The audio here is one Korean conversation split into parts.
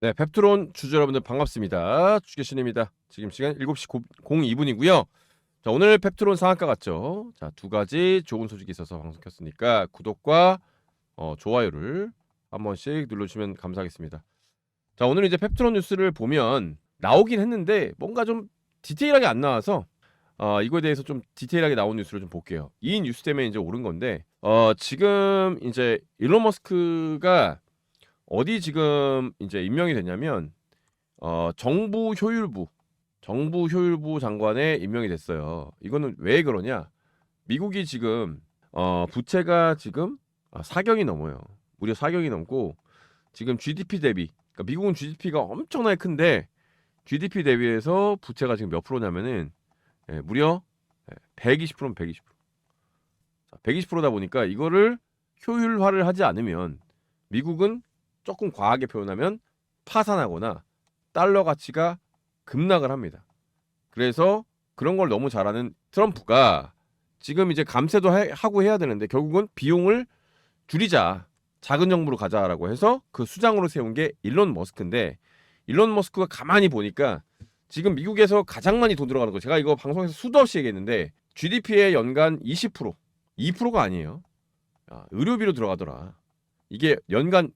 네, 펩트론 주주 여러분들 반갑습니다. 주계신입니다. 지금 시간 7시 02분이고요. 자, 오늘 펩트론 상한가 같죠? 자, 두 가지 좋은 소식이 있어서 방송 켰으니까 구독과 어, 좋아요를 한 번씩 눌러주시면 감사하겠습니다. 자, 오늘 이제 펩트론 뉴스를 보면 나오긴 했는데 뭔가 좀 디테일하게 안 나와서 어, 이거에 대해서 좀 디테일하게 나온 뉴스를 좀 볼게요. 이 뉴스 때문에 이제 오른 건데 어, 지금 이제 일론 머스크가 어디 지금 이제 임명이 됐냐면 어, 정부 효율부 정부 효율부 장관에 임명이 됐어요. 이거는 왜 그러냐? 미국이 지금 어, 부채가 지금 아, 4경이 넘어요. 무려 4경이 넘고 지금 GDP 대비 그러니까 미국은 GDP가 엄청나게 큰데 GDP 대비해서 부채가 지금 몇 프로냐면은 예, 무려 120%면 120%. 자, 120%다 보니까 이거를 효율화를 하지 않으면 미국은 조금 과하게 표현하면 파산하거나 달러 가치가 급락을 합니다. 그래서 그런 걸 너무 잘하는 트럼프가 지금 이제 감세도 해- 하고 해야 되는데 결국은 비용을 줄이자 작은 정부로 가자라고 해서 그 수장으로 세운 게 일론 머스크인데 일론 머스크가 가만히 보니까 지금 미국에서 가장 많이 돈 들어가는 거 제가 이거 방송에서 수도 없이 얘기했는데 GDP의 연간 20% 2%가 아니에요. 야, 의료비로 들어가더라. 이게 연간 예-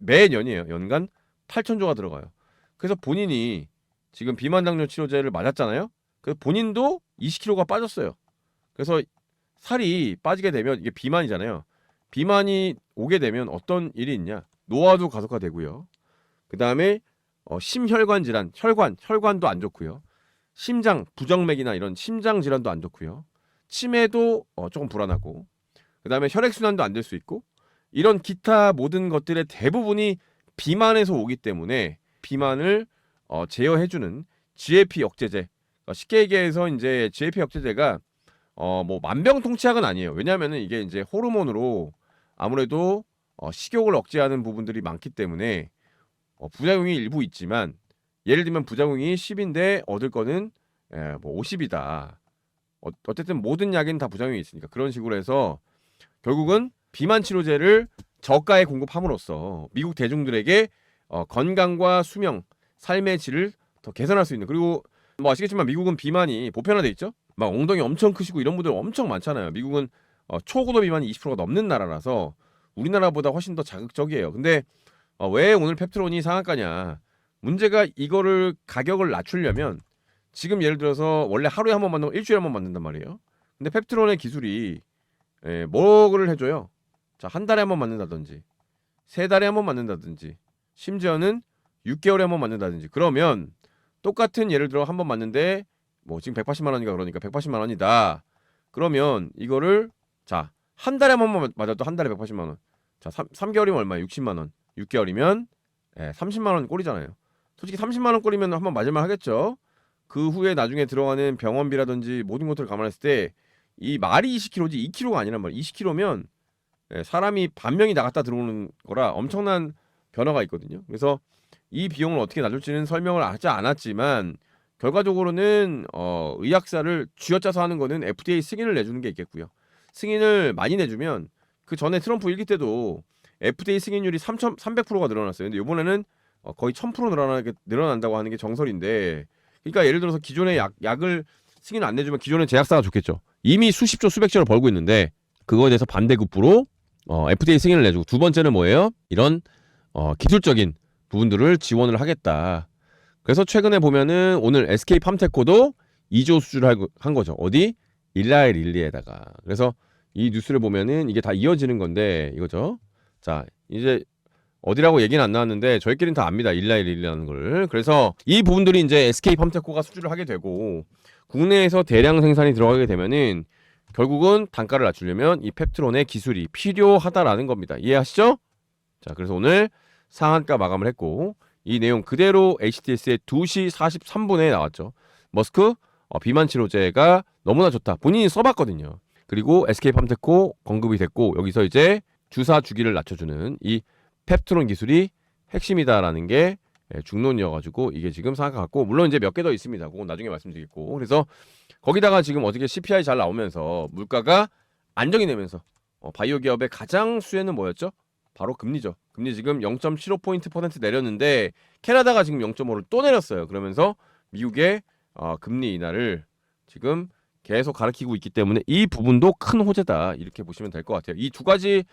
매년이에요. 연간 8천조가 들어가요. 그래서 본인이 지금 비만 당뇨 치료제를 맞았잖아요. 그래서 본인도 20kg가 빠졌어요. 그래서 살이 빠지게 되면 이게 비만이잖아요. 비만이 오게 되면 어떤 일이 있냐? 노화도 가속화되고요. 그 다음에 어, 심혈관 질환, 혈관, 혈관도 안 좋고요. 심장 부정맥이나 이런 심장 질환도 안 좋고요. 치매도 어, 조금 불안하고. 그 다음에 혈액 순환도 안 될 수 있고. 이런 기타 모든 것들의 대부분이 비만에서 오기 때문에 비만을 어, 제어해주는 GLP 억제제. 어, 쉽게 얘기해서 이제 GLP 억제제가 어, 뭐 만병통치약은 아니에요. 왜냐하면은 이게 이제 호르몬으로 아무래도 어, 식욕을 억제하는 부분들이 많기 때문에 어, 부작용이 일부 있지만 예를 들면 부작용이 10인데 얻을 거는 예, 뭐 50이다. 어, 어쨌든 모든 약에는 다 부작용이 있으니까 그런 식으로 해서 결국은 비만 치료제를 저가에 공급함으로써 미국 대중들에게 어, 건강과 수명, 삶의 질을 더 개선할 수 있는 그리고 뭐 아시겠지만 미국은 비만이 보편화돼 있죠. 막 엉덩이 엄청 크시고 이런 분들 엄청 많잖아요. 미국은 어, 초고도 비만이 20%가 넘는 나라라서 우리나라보다 훨씬 더 자극적이에요. 근데 어, 왜 오늘 펩트론이 상한가냐? 문제가 이거를 가격을 낮추려면 지금 예를 들어서 원래 하루에 한 번 만들고 일주일에 한 번 만든단 말이에요. 근데 펩트론의 기술이 예, 뭐를 해줘요? 자, 한 달에 한번 만든다든지, 세 달에 한번 만든다든지, 심지어는 6개월에 한번 만든다든지. 그러면 똑같은 예를 들어 한 번 맞는데 뭐 지금 180만 원이니까 그러니까 180만 원이다. 그러면 이거를 자, 한 달에 한 번만 맞아도 한 달에 180만 원. 자, 3, 3개월이면 얼마야? 60만 원. 6개월이면 예, 30만 원 꼴이잖아요. 솔직히 30만 원 꼴이면 한 번 맞을만 하겠죠. 그 후에 나중에 들어가는 병원비라든지 모든 것들을 감안했을 때 이 말이 20kg지 2kg가 아니란 말이에요. 20kg면 예, 사람이 반 명이 나갔다 들어오는 거라 엄청난 변화가 있거든요. 그래서 이 비용을 어떻게 낮출지는 설명을 하지 않았지만 결과적으로는 어, 의약사를 쥐어짜서 하는 거는 FDA 승인을 내주는 게 있겠고요. 승인을 많이 내주면 그 전에 트럼프 일기 때도 FDA 승인율이 3 300%가 늘어났어요. 근데 이번에는 어, 거의 1000% 늘어나게 늘어난다고 하는 게 정설인데, 그러니까 예를 들어서 기존의 약 약을 승인 안 내주면 기존의 제약사가 좋겠죠. 이미 수십조 수백조를 벌고 있는데 그거에 대해서 반대급부로 어, FDA 승인을 내주고 두 번째는 뭐예요? 이런 어, 기술적인 부분들을 지원을 하겠다. 그래서 최근에 보면은 오늘 SK 팜테코도 2조 수주를 할- 한 거죠. 어디? 일라엘 릴리에다가. 그래서 이 뉴스를 보면은 이게 다 이어지는 건데 이거죠. 자, 이제 어디라고 얘기는 안 나왔는데 저희끼리는 다 압니다. 일라엘 릴리라는 걸. 그래서 이 부분들이 이제 SK 팜테코가 수주를 하게 되고 국내에서 대량 생산이 들어가게 되면은 결국은 단가를 낮추려면 이 펩트론의 기술이 필요하다라는 겁니다. 이해하시죠? 자, 그래서 오늘 상한가 마감을 했고 이 내용 그대로 HTS의 2시 43분에 나왔죠. 머스크 어, 비만 치료제가 너무나 좋다. 본인이 써봤거든요. 그리고 SK 팜테코 언급이 됐고 여기서 이제 주사 주기를 낮춰주는 이 펩트론 기술이 핵심이다라는 게 예, 중론이어가지고 이게 지금 상한가 같고 물론 이제 몇 개 더 있습니다. 그건 나중에 말씀드리겠고 그래서 거기다가 지금 어떻게 CPI 잘 나오면서 물가가 안정이 되면서 어, 바이오 기업의 가장 수혜는 뭐였죠? 바로 금리죠. 금리 지금 0.75포인트 퍼센트 내렸는데 캐나다가 지금 0.5를 또 내렸어요. 그러면서 미국의 어, 금리 인하를 지금 계속 가리키고 있기 때문에 이 부분도 큰 호재다 이렇게 보시면 될 것 같아요. 이 두 가지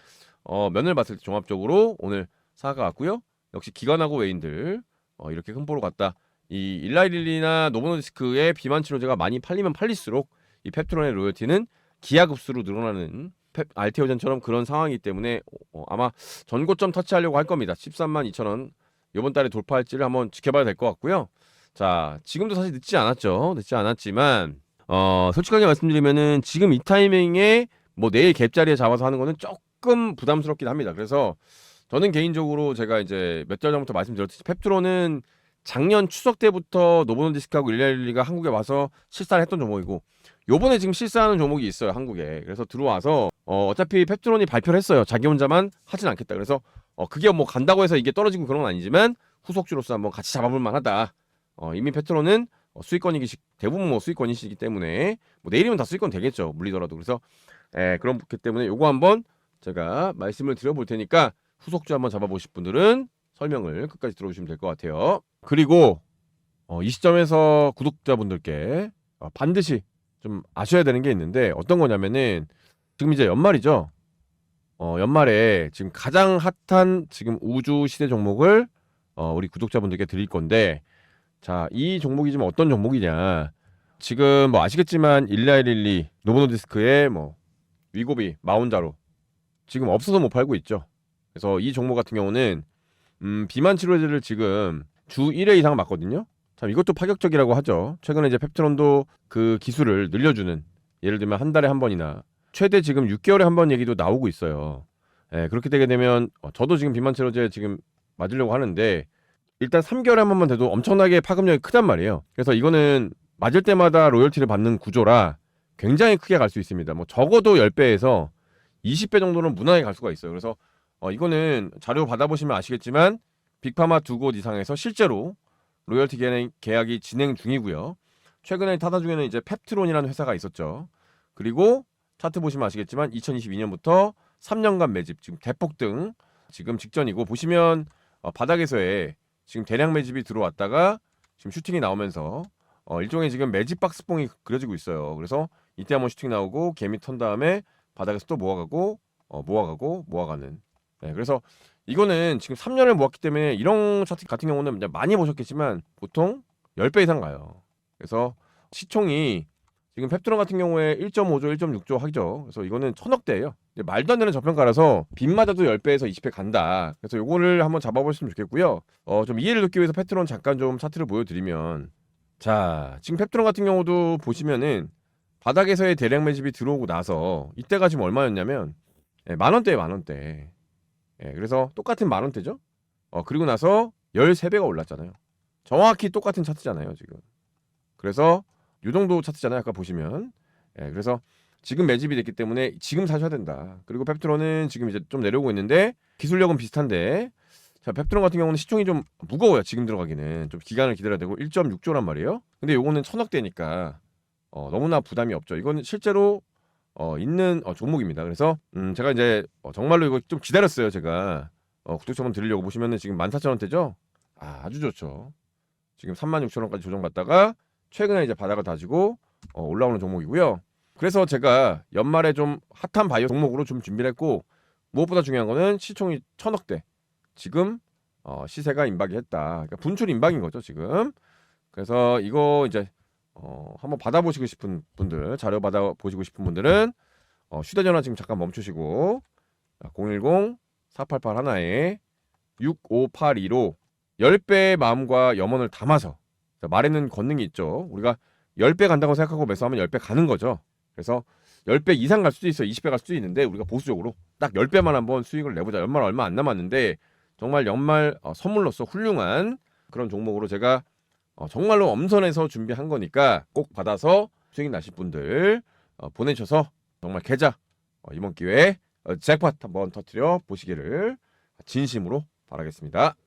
어, 면을 봤을 때 종합적으로 오늘 사가 왔고요. 역시 기관하고 외인들 어, 이렇게 흠보로 갔다. 이 일라이릴리나 노보노디스크의 비만 치료제가 많이 팔리면 팔릴수록 이 펩트론의 로열티는 기하급수로 늘어나는 펩, 알테오젠처럼 그런 상황이기 때문에 어, 아마 전고점 터치하려고 할 겁니다. 13만 2천 원 이번 달에 돌파할지를 한번 지켜봐야 될 것 같고요. 자, 지금도 사실 늦지 않았죠. 늦지 않았지만 어, 솔직하게 말씀드리면은 지금 이 타이밍에 뭐 내일 갭자리에 잡아서 하는 거는 조금 부담스럽긴 합니다. 그래서 저는 개인적으로 제가 이제 몇 달 전부터 말씀드렸듯이 펩트론은 작년 추석 때부터 노보노디스크하고 일리알리가 한국에 와서 실사를 했던 종목이고 요번에 지금 실사하는 종목이 있어요 한국에. 그래서 들어와서 어, 어차피 펩트론이 발표를 했어요. 자기 혼자만 하진 않겠다. 그래서 어, 그게 뭐 간다고 해서 이게 떨어지고 그런 건 아니지만 후속주로서 한번 같이 잡아볼 만하다. 어, 이미 펩트론은 어, 수익권이기 대부분 뭐 수익권이시기 때문에 뭐 내일이면 다 수익권 되겠죠 물리더라도. 그래서 에, 그렇기 때문에 요거 한번 제가 말씀을 드려볼 테니까 후속주 한번 잡아보실 분들은 설명을 끝까지 들어주시면 될 것 같아요. 그리고 어, 이 시점에서 구독자분들께 어, 반드시 좀 아셔야 되는 게 있는데 어떤 거냐면은 지금 이제 연말이죠. 어, 연말에 지금 가장 핫한 지금 우주 시대 종목을 어, 우리 구독자분들께 드릴 건데 자, 이 종목이 지금 어떤 종목이냐? 지금 뭐 아시겠지만 일라일릴리 노보노디스크의 뭐 위고비 마운자로 지금 없어서 못 팔고 있죠. 그래서 이 종목 같은 경우는 음, 비만 치료제를 지금 주 1회 이상 맞거든요. 참 이것도 파격적이라고 하죠. 최근에 이제 펩트론도 그 기술을 늘려주는 예를 들면 한 달에 한 번이나 최대 지금 6개월에 한 번 얘기도 나오고 있어요. 예, 그렇게 되게 되면 어, 저도 지금 비만 치료제 지금 맞으려고 하는데 일단 3개월에 한 번만 돼도 엄청나게 파급력이 크단 말이에요. 그래서 이거는 맞을 때마다 로열티를 받는 구조라 굉장히 크게 갈 수 있습니다. 뭐 적어도 10배에서 20배 정도는 무난하게 갈 수가 있어요. 그래서 어, 이거는 자료 받아보시면 아시겠지만 빅파마 두 곳 이상에서 실제로 로열티 계약- 계약이 진행 중이고요. 최근에 타다 중에는 이제 펩트론이라는 회사가 있었죠. 그리고 차트 보시면 아시겠지만 2022년부터 3년간 매집 지금 대폭등 지금 직전이고 보시면 어, 바닥에서의 지금 대량 매집이 들어왔다가 지금 슈팅이 나오면서 어, 일종의 지금 매집 박스뽕이 그려지고 있어요. 그래서 이때 한번 슈팅 나오고 개미 턴 다음에 바닥에서 또 모아가고 어, 모아가고 모아가는 네, 그래서 이거는 지금 3년을 모았기 때문에 이런 차트 같은 경우는 많이 보셨겠지만 보통 10배 이상 가요. 그래서 시총이 지금 펩트론 같은 경우에 1.5조, 1.6조 하죠. 그래서 이거는 천억대예요. 말도 안 되는 저평가라서 빚마다도 10배에서 20배 간다. 그래서 요거를 한번 잡아보시면 좋겠고요. 어, 좀 이해를 돕기 위해서 펩트론 잠깐 좀 차트를 보여드리면 자, 지금 펩트론 같은 경우도 보시면은 바닥에서의 대량 매집이 들어오고 나서 이때가 지금 얼마였냐면 예, 만 원대에 만 원대. 예, 그래서 똑같은 만 원대죠. 어, 그리고 나서 13배가 올랐잖아요. 정확히 똑같은 차트잖아요, 지금. 그래서 요 정도 차트잖아요, 아까 보시면. 예, 그래서 지금 매집이 됐기 때문에 지금 사셔야 된다. 그리고 펩트론은 지금 이제 좀 내려오고 있는데 기술력은 비슷한데 자, 펩트론 같은 경우는 시총이 좀 무거워요. 지금 들어가기는 좀 기간을 기다려야 되고 1.6조란 말이에요. 근데 요거는 천억대니까 어, 너무나 부담이 없죠. 이거는 실제로 어, 있는 어, 종목입니다. 그래서 음, 제가 이제 어, 정말로 이거 좀 기다렸어요. 제가 어, 구독자만 드리려고 보시면은 지금 14,000원대죠. 아, 아주 좋죠. 지금 36,000원까지 조정받다가 최근에 이제 바닥을 다지고 어, 올라오는 종목이고요. 그래서 제가 연말에 좀 핫한 바이오 종목으로 좀 준비를 했고 무엇보다 중요한 거는 시총이 천억대. 지금 어, 시세가 임박이 했다. 그러니까 분출 임박인 거죠, 지금. 그래서 이거 이제 어, 한번 받아보시고 싶은 분들, 자료 받아보시고 싶은 분들은 어, 휴대전화 지금 잠깐 멈추시고 010-488 하나에 6582로 10배의 마음과 염원을 담아서 말에는 권능이 있죠. 우리가 10배 간다고 생각하고 매수하면 10배 가는 거죠. 그래서 10배 이상 갈 수도 있어요. 20배 갈 수도 있는데 우리가 보수적으로 딱 10배만 한번 수익을 내보자. 연말 얼마 안 남았는데 정말 연말 어, 선물로서 훌륭한 그런 종목으로 제가 어, 정말로 엄선해서 준비한 거니까 꼭 받아서 수익 나실 분들 어, 보내셔서 정말 계좌 어, 이번 기회에 어, 잭팟 한번 터트려 보시기를 진심으로 바라겠습니다.